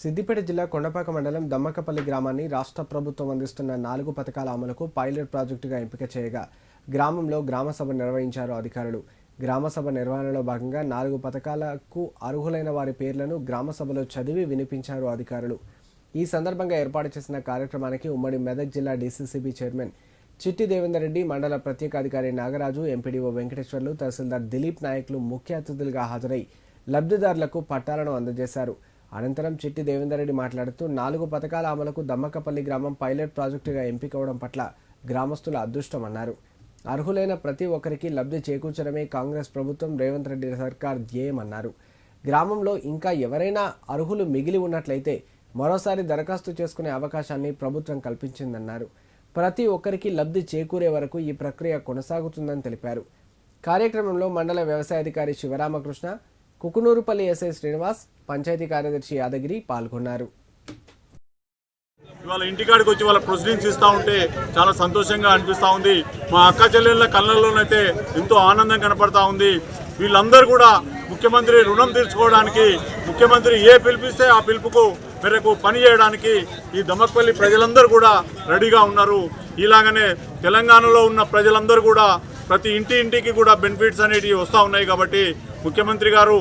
సిద్దిపేట జిల్లా కొండపాక మండలం దమ్మకపల్లి గ్రామాన్ని రాష్ట్ర ప్రభుత్వం అందిస్తున్న నాలుగు పథకాల అమలుకు పైలట్ ప్రాజెక్టుగా ఎంపిక చేయగా గ్రామంలో గ్రామసభ నిర్వహించారు అధికారులు. గ్రామసభ నిర్వహణలో భాగంగా నాలుగు పథకాలకు అర్హులైన వారి పేర్లను గ్రామసభలో చదివి వినిపించారు అధికారులు. ఈ సందర్భంగా ఏర్పాటు చేసిన కార్యక్రమానికి ఉమ్మడి మెదక్ జిల్లా డీసీసీబీ చైర్మన్ చిట్టి దేవేందర్ రెడ్డి మండల ప్రత్యేక అధికారి నాగరాజు ఎంపీడీఓ వెంకటేశ్వర్లు తహసీల్దార్ దిలీప్ నాయక్లు ముఖ్య అతిథులుగా హాజరై లబ్ధిదారులకు పట్టాలను అందజేశారు. అనంతరం చిట్టి దేవేందర్రెడ్డి మాట్లాడుతూ నాలుగు పథకాల అమలుకు దమ్మకపల్లి గ్రామం పైలట్ ప్రాజెక్టుగా ఎంపికవడం పట్ల గ్రామస్తుల అదృష్టమన్నారు. అర్హులైన ప్రతి ఒక్కరికి లబ్ధి చేకూర్చడమే కాంగ్రెస్ ప్రభుత్వం రేవంత్ రెడ్డి సర్కార్ ధ్యేయమన్నారు. గ్రామంలో ఇంకా ఎవరైనా అర్హులు మిగిలి ఉన్నట్లయితే మరోసారి దరఖాస్తు చేసుకునే అవకాశాన్ని ప్రభుత్వం కల్పించిందన్నారు. ప్రతి ఒక్కరికి లబ్ధి చేకూరే వరకు ఈ ప్రక్రియ కొనసాగుతుందని తెలిపారు. కార్యక్రమంలో మండల వ్యవసాయాధికారి శివరామకృష్ణ కుకునూరుపల్లి ఎస్ఐ శ్రీనివాస్ పంచాయతీ కార్యదర్శి యాదగిరి పాల్గొన్నారు. ఇవాళ ఇంటికాడికి వచ్చి వాళ్ళ ప్రొసీడింగ్స్ ఇస్తూ ఉంటే చాలా సంతోషంగా అనిపిస్తూ ఉంది. మా అక్క చెల్లెళ్ళ కళ్ళల్లోనైతే ఎంతో ఆనందం కనపడతా ఉంది. వీళ్ళందరూ కూడా ముఖ్యమంత్రి రుణం తీర్చుకోవడానికి ముఖ్యమంత్రి ఏ పిలిపిస్తే ఆ పిలుపుకు మేరకు పని చేయడానికి ఈ దమ్మకపల్లి ప్రజలందరూ కూడా రెడీగా ఉన్నారు. ఇలాగనే తెలంగాణలో ఉన్న ప్రజలందరూ కూడా ప్రతి ఇంటి ఇంటికి కూడా బెనిఫిట్స్ అనేటివి వస్తూ ఉన్నాయి కాబట్టి ముఖ్యమంత్రి గారు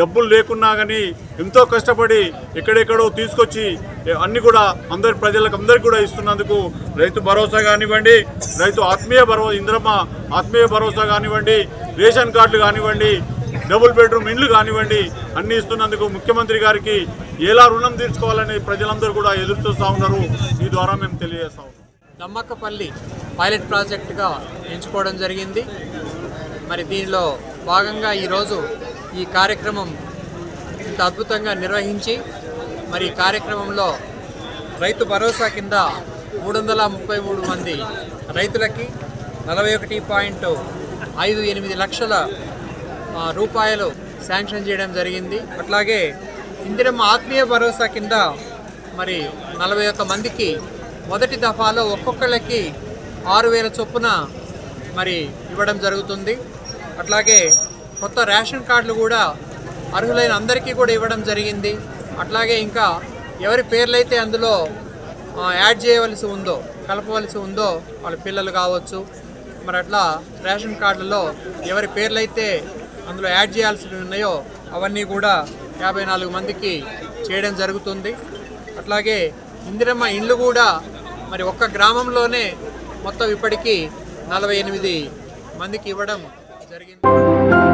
డబ్బులు లేకున్నా కానీ ఎంతో కష్టపడి ఎక్కడెక్కడో తీసుకొచ్చి అన్ని కూడా అందరి ప్రజలకు అందరికి కూడా ఇస్తున్నందుకు రైతు భరోసా కానివ్వండి రైతు ఆత్మీయ భరోసా ఇంద్రమ్మ ఆత్మీయ భరోసా కానివ్వండి రేషన్ కార్డులు కానివ్వండి డబుల్ బెడ్రూమ్ ఇండ్లు కానివ్వండి అన్ని ఇస్తున్నందుకు ముఖ్యమంత్రి గారికి ఎలా రుణం తీర్చుకోవాలని ప్రజలందరూ కూడా ఎదురు చూస్తూ ఉన్నారు. ఈ ద్వారా మేము తెలియజేస్తాం దమ్మక్కపల్లి పైలట్ ప్రాజెక్టుగా ఎంచుకోవడం జరిగింది. మరి దీనిలో భాగంగా ఈరోజు ఈ కార్యక్రమం ఇంత అద్భుతంగా నిర్వహించి మరి కార్యక్రమంలో రైతు భరోసా కింద మూడు వందల ముప్పై మూడు మంది రైతులకి నలభై ఒకటి పాయింట్ ఐదు ఎనిమిది లక్షల రూపాయలు శాంక్షన్ చేయడం జరిగింది. అట్లాగే ఇందిరమ్మ ఆత్మీయ భరోసా కింద మరి నలభై ఒక్క మందికి మొదటి దఫాలో ఒక్కొక్కళ్ళకి ఆరు వేల చొప్పున మరి ఇవ్వడం జరుగుతుంది. అట్లాగే కొత్త రేషన్ కార్డులు కూడా అర్హులైన అందరికీ కూడా ఇవ్వడం జరిగింది. అట్లాగే ఇంకా ఎవరి పేర్లైతే అందులో యాడ్ చేయవలసి ఉందో కలపవలసి ఉందో వాళ్ళ పిల్లలు కావచ్చు. మరి అట్లా రేషన్ కార్డులలో ఎవరి పేర్లైతే అందులో యాడ్ చేయాల్సి ఉన్నాయో అవన్నీ కూడా యాభై నాలుగు మందికి చేయడం జరుగుతుంది. అట్లాగే ఇందిరమ్మ ఇండ్లు కూడా మరి ఒక్క గ్రామంలోనే మొత్తం ఇప్పటికీ నలభై ఎనిమిది మందికి ఇవ్వడం జరిగింది.